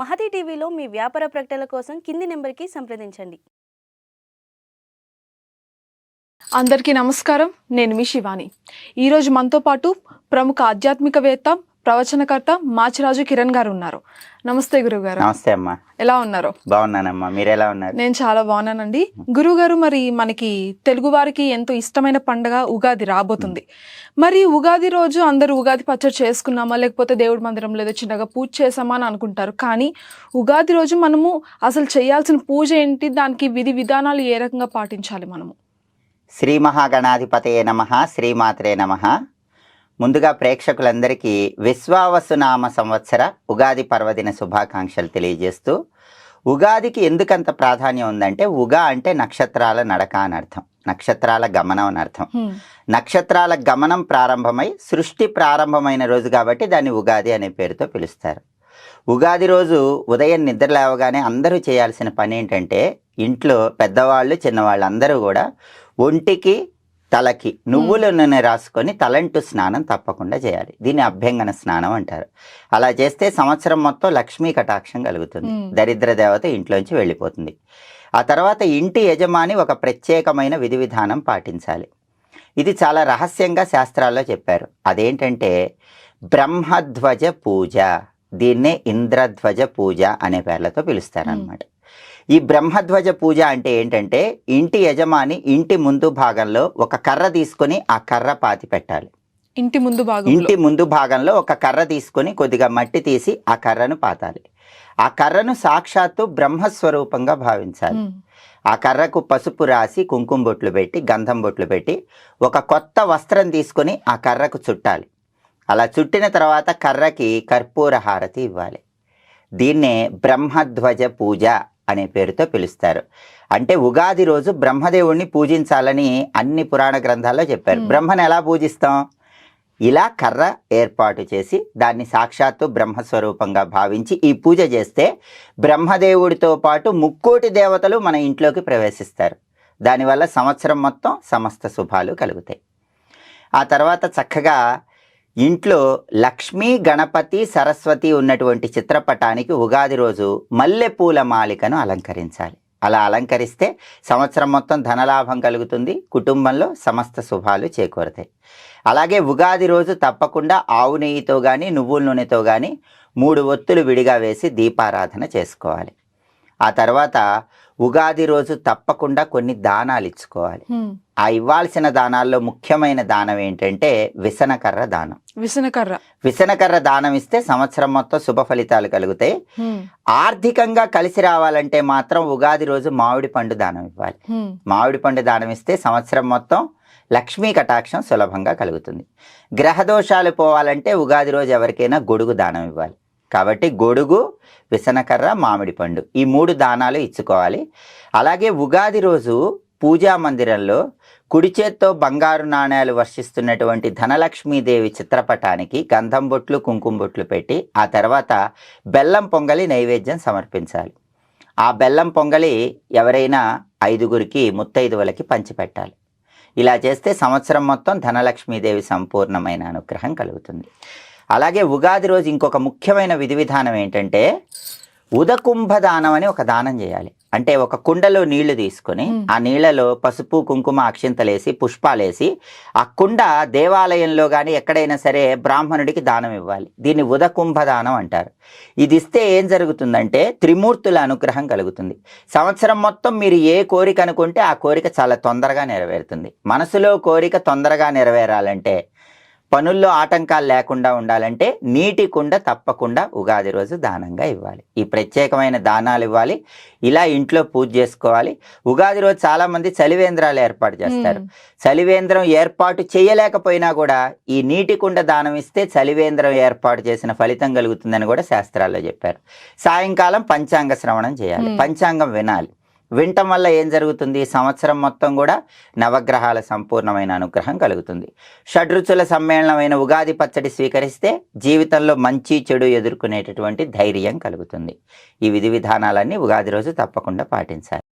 మహతి టీవీలో మీ వ్యాపార ప్రకటనల కోసం కింది నెంబర్కి సంప్రదించండి. అందరికీ నమస్కారం. నేను మీ శివాని. ఈరోజు మనతో పాటు ప్రముఖ ఆధ్యాత్మికవేత్త ప్రవచనకర్త మాచిరాజు కిరణ్ గారు ఉన్నారు. నమస్తే గురువు గారు నమస్తే అమ్మా. ఎలా ఉన్నారు? బాగున్నానమ్మా. మీరు ఎలా ఉన్నారు? నేను చాలా బాగున్నానండి. గురువు గారు మరి మనకి తెలుగు వారికి ఎంతో ఇష్టమైన పండగ ఉగాది రాబోతుంది. మరి ఉగాది రోజు అందరూ ఉగాది పచ్చడి చేసుకున్నామా? లేకపోతే దేవుడి మందిరంలో ఏదో చిన్నగా పూజ చేసామా అని అనుకుంటారు. కానీ ఉగాది రోజు మనము అసలు చేయాల్సిన పూజ ఏంటి? దానికి విధి విధానాలు ఏ రకంగా పాటించాలి మనము? శ్రీ మహాగణాధిపతయే నమ శ్రీమాత్రే నమ. ముందుగా ప్రేక్షకులందరికీ విశ్వావసునామ సంవత్సర ఉగాది పర్వదిన శుభాకాంక్షలు తెలియజేస్తూ ఉగాదికి ఎందుకంత ప్రాధాన్యం ఉందంటే ఉగా అంటే నక్షత్రాల నడక అని అర్థం. నక్షత్రాల గమనం అని అర్థం. నక్షత్రాల గమనం ప్రారంభమై సృష్టి ప్రారంభమైన రోజు కాబట్టి దాన్ని ఉగాది అనే పేరుతో పిలుస్తారు. ఉగాది రోజు ఉదయం నిద్ర లేవగానే అందరూ చేయాల్సిన పని ఏంటంటే ఇంట్లో పెద్దవాళ్ళు చిన్నవాళ్ళు అందరూ కూడా ఒంటికి తలకి నువ్వుల నూనె రాసుకొని తలంటు స్నానం తప్పకుండా చేయాలి. దీన్ని అభ్యంగన స్నానం అంటారు. అలా చేస్తే సంవత్సరం మొత్తం లక్ష్మీ కటాక్షం కలుగుతుంది. దరిద్ర దేవత ఇంట్లోంచి వెళ్ళిపోతుంది. ఆ తర్వాత ఇంటి యజమాని ఒక ప్రత్యేకమైన విధి విధానం పాటించాలి. ఇది చాలా రహస్యంగా శాస్త్రాల్లో చెప్పారు. అదేంటంటే బ్రహ్మధ్వజ పూజ. దీన్నే ఇంద్రధ్వజ పూజ అనే పేర్లతో పిలుస్తారనమాట ఈ బ్రహ్మధ్వజ పూజ అంటే ఏంటంటే ఇంటి యజమాని ఇంటి ముందు భాగంలో ఒక కర్ర తీసుకొని ఆ కర్ర పాతి పెట్టాలి. ఇంటి ముందు భాగంలో. ఇంటి ముందు భాగంలో ఒక కర్ర తీసుకొని కొద్దిగా మట్టి తీసి ఆ కర్రను పాతాలి. ఆ కర్రను సాక్షాత్తు బ్రహ్మస్వరూపంగా భావించాలి. ఆ కర్రకు పసుపు రాసి కుంకుమ బొట్లు పెట్టి గంధం బొట్లు పెట్టి ఒక కొత్త వస్త్రం తీసుకొని ఆ కర్రకు చుట్టాలి. అలా చుట్టిన తర్వాత కర్రకి కర్పూర హారతి ఇవ్వాలి. దీన్నే బ్రహ్మధ్వజ పూజ అనే పేరుతో పిలుస్తారు. అంటే ఉగాది రోజు బ్రహ్మదేవుణ్ణి పూజించాలని అన్ని పురాణ గ్రంథాల్లో చెప్పారు. బ్రహ్మను ఎలా పూజిస్తాం? ఇలా కర్ర ఏర్పాటు చేసి దాన్ని సాక్షాత్తు బ్రహ్మస్వరూపంగా భావించి ఈ పూజ చేస్తే బ్రహ్మదేవుడితో పాటు ముక్కోటి దేవతలు మన ఇంట్లోకి ప్రవేశిస్తారు. దానివల్ల సంవత్సరం మొత్తం సమస్త శుభాలు కలుగుతాయి. ఆ తర్వాత చక్కగా ఇంట్లో లక్ష్మీ గణపతి సరస్వతి ఉన్నటువంటి చిత్రపటానికి ఉగాది రోజు మల్లెపూల మాలికను అలంకరించాలి. అలా అలంకరిస్తే సంవత్సరం మొత్తం ధనలాభం కలుగుతుంది కుటుంబంలో సమస్త శుభాలు చేకూరుతాయి. అలాగే ఉగాది రోజు తప్పకుండా ఆవు నెయ్యితో కానీ నువ్వుల నూనెతో కానీ మూడు ఒత్తులు విడిగా వేసి దీపారాధన చేసుకోవాలి. ఆ తర్వాత ఉగాది రోజు తప్పకుండా కొన్ని దానాలు ఇచ్చుకోవాలి. ఆ ఇవ్వాల్సిన దానాల్లో ముఖ్యమైన దానం ఏంటంటే విసనకర్ర దానం. విసనకర్ర. విసనకర్ర దానం ఇస్తే సంవత్సరం మొత్తం శుభ ఫలితాలు కలుగుతాయి. ఆర్థికంగా కలిసి రావాలంటే మాత్రం ఉగాది రోజు మామిడి పండు దానం ఇవ్వాలి. మామిడి పండు దానం ఇస్తే సంవత్సరం మొత్తం లక్ష్మీ కటాక్షం సులభంగా కలుగుతుంది. గ్రహదోషాలు పోవాలంటే ఉగాది రోజు ఎవరికైనా గొడుగు దానం ఇవ్వాలి. కాబట్టి గొడుగు విసనకర్ర మామిడి పండు ఈ మూడు దానాలు ఇచ్చుకోవాలి. అలాగే ఉగాది రోజు పూజా మందిరంలో కుడి చేత్తో బంగారు నాణేలు వర్షిస్తున్నటువంటి ధనలక్ష్మీదేవి చిత్రపటానికి గంధం బొట్లు కుంకుమ బొట్లు పెట్టి ఆ తర్వాత బెల్లం పొంగలి నైవేద్యం సమర్పించాలి. ఆ బెల్లం పొంగలి ఎవరైనా ఐదుగురికి ముత్తైదువులకి పంచిపెట్టాలి. ఇలా చేస్తే సంవత్సరం మొత్తం ధనలక్ష్మీదేవి సంపూర్ణమైన అనుగ్రహం కలుగుతుంది. అలాగే ఉగాది రోజు ఇంకొక ముఖ్యమైన విధి విధానం ఏంటంటే ఉదకుంభ దానం అని ఒక దానం చేయాలి. అంటే ఒక కుండలో నీళ్ళు తీసుకొని. ఆ నీళ్ళలో పసుపు కుంకుమ అక్షింతలేసి పుష్పాలేసి ఆ కుండ దేవాలయంలో కానీ ఎక్కడైనా సరే బ్రాహ్మణుడికి దానం ఇవ్వాలి. దీన్ని ఉదకుంభ దానం అంటారు. ఇది ఇస్తే ఏం జరుగుతుందంటే త్రిమూర్తుల అనుగ్రహం కలుగుతుంది. సంవత్సరం మొత్తం మీరు ఏ కోరిక అనుకుంటే ఆ కోరిక చాలా తొందరగా నెరవేరుతుంది. మనసులో కోరిక తొందరగా నెరవేరాలంటే పనుల్లో ఆటంకాలు లేకుండా ఉండాలంటే నీటి కుండ తప్పకుండా ఉగాది రోజు దానంగా ఇవ్వాలి. ఈ ప్రత్యేకమైన దానాలు ఇవ్వాలి. ఇలా ఇంట్లో పూజ చేసుకోవాలి. ఉగాది రోజు చాలా మంది చలివేంద్రాలు ఏర్పాటు చేస్తారు. చలివేంద్రం ఏర్పాటు చేయలేకపోయినా కూడా ఈ నీటి కుండ దానం ఇస్తే చలివేంద్రం ఏర్పాటు చేసిన ఫలితం కలుగుతుందని కూడా శాస్త్రాల్లో చెప్పారు. సాయంకాలం పంచాంగ శ్రవణం చేయాలి. పంచాంగం వినాలి. వినటం వల్ల ఏం జరుగుతుంది? సంవత్సరం మొత్తం కూడా నవగ్రహాల సంపూర్ణమైన అనుగ్రహం కలుగుతుంది. షడ్రుచుల సమ్మేళనమైన ఉగాది పచ్చడి స్వీకరిస్తే జీవితంలో మంచి చెడు ఎదుర్కొనేటటువంటి ధైర్యం కలుగుతుంది. ఈ విధి విధానాలన్నీ ఉగాది రోజు తప్పకుండా పాటించాలి.